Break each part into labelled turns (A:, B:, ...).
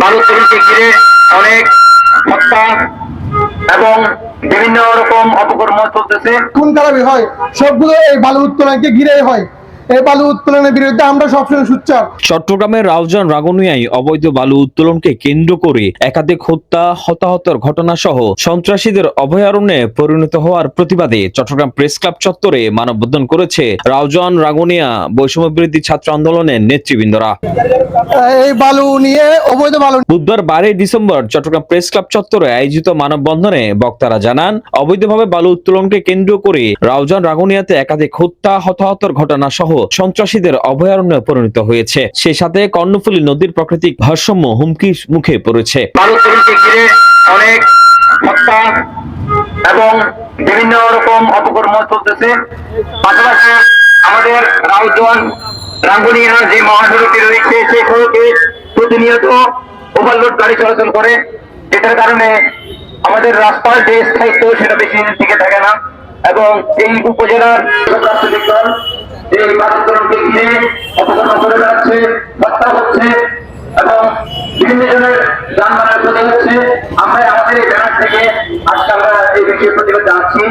A: তৈরিকে ঘিরে অনেক হত্যা এবং বিভিন্ন রকম অপকর্ম চলতেছে।
B: খুন কারণে হয়? সবগুলো এই বালু উত্তোলনকে ঘিরেই হয়। এই বালু উত্তোলনের বিরুদ্ধে আমরা সবসময় সুচ্চার।
C: চট্টগ্রামের রাউজান রাগনুয়ায় অবৈধ বালু উত্তোলনকে কেন্দ্র করে একাধিক হত্যা হতাহতের ঘটনা সহ সন্ত্রাসীদের অভয়ারণ্যে পরিণত হওয়ার প্রতিবাদে চট্টগ্রাম প্রেস ক্লাব চত্বরে মানববন্ধন করেছে রাউজান রাগনিয়া বৈষম্য বিরোধী ছাত্র আন্দোলনের নেতৃবৃন্দরা।
B: এই বালু নিয়ে অবৈধ বালু
C: বুধবার বারোই ডিসেম্বর চট্টগ্রাম প্রেস ক্লাব চত্বরে আয়োজিত মানববন্ধনে বক্তারা জানান অবৈধভাবে বালু উত্তোলনকে কেন্দ্র করে রাউজান রাগুনিয়াতে একাধিক হত্যা হতাহতর ঘটনা সহ সন্ত্রাসীদের অভয়ারণ্যে পরিণত হয়েছে। সেই সাথে কর্ণফুলী নদীর প্রাকৃতিক ভারসাম্য হুমকির মুখে পড়েছে।
A: এবং বিভিন্ন রকম অপকর্ম চলতেছে। পাশাপাশি আমাদের রাউজন রাঙ্গুনিয়া যে মহাসড়কটি রয়েছে, সেই সড়কে প্রতিনিয়ত ওভারলোড গাড়ি চলাচল করে। যেটার কারণে আমাদের রাস্তার যে স্থায়িত্ব, সেটা বেশি দিন থাকে না। এবং এই উপজেলার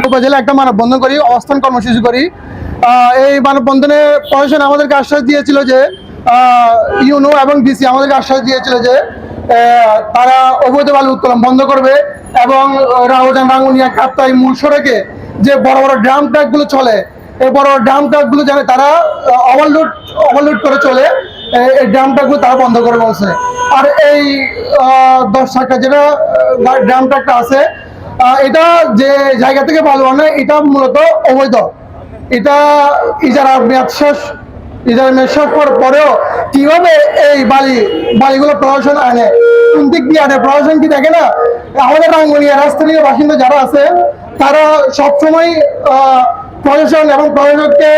B: উপজেলা একটা মানববন্ধন করি, অবস্থান কর্মসূচি করি। এই মানববন্ধনে প্রশাসন আমাদেরকে আশ্বাস দিয়েছিল যে ইউনো এবং ডিসি আমাদেরকে আশ্বাস দিয়েছিল যে তারা অবৈধ বালু উত্তোলন বন্ধ করবে এবং রাহুজান রাঙ্গুনিয়া কাপ্তাই মূল সড়কে যে বড় বড় ড্রাম ট্রাকগুলো চলে এই বড় ড্রাম ট্রাকগুলো যেন তারা ওভারলোড ওভারলোড করে চলে। এই- ড্রাম ট্রাকগুলো তারা বন্ধ করে বলছে। আর এই দশ টাকা যেটা ড্রাম ট্রাকটা আছে এটা যে জায়গা থেকে বালু আনে এটা মূলত অবৈধ। এটা ইজারা মেয়াদ শেষ। ইজারা মেয়াদ শেষ হওয়ার পরেও কীভাবে এই বালি, বালিগুলো প্রশাসন আনে? কোন দিক দিয়ে আনে? প্রশাসন কি দেখে না? আমাদের রাঙ্গুনিয়া, রাজস্থানীয় বাসিন্দা যারা আছে, তারা সবসময় প্রশাসন এবং প্রশাসককে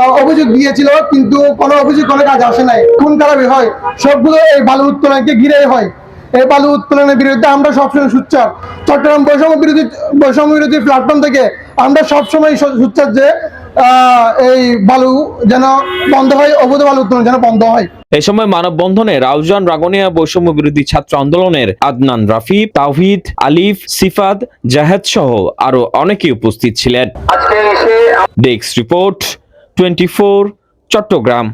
B: আহ, অভিযোগ দিয়েছিল কিন্তু কোনো অভিযোগ কোনো কাজ আসে নাই। খুন খারাপি হয়। সবগুলো এই বালু উত্তোলনকে ঘিরেই হয়। এই বালু উত্তোলনের বিরুদ্ধে আমরা সবসময় সুচ্চার। চট্টগ্রাম বৈষম্য বিরোধী বৈষম্য বিরোধী প্ল্যাটফর্ম থেকে আমরা সবসময় সুচ্চার যে আহ, এই বালু যেন বন্ধ হয় অবৈধ বালু উত্তোলন যেন বন্ধ হয়।
C: এ সময় মানববন্ধনে রাউজান রাগনিয়া বৈষম্য বিরোধী ছাত্র আন্দোলনের আদনান রাফি তাওহিদ আলিফ সিফাদ জাহেদ সহ আরও অনেকে উপস্থিত ছিলেন।
A: আজকে
C: ডেস্ক রিপোর্ট টোয়েন্টি চট্টগ্রাম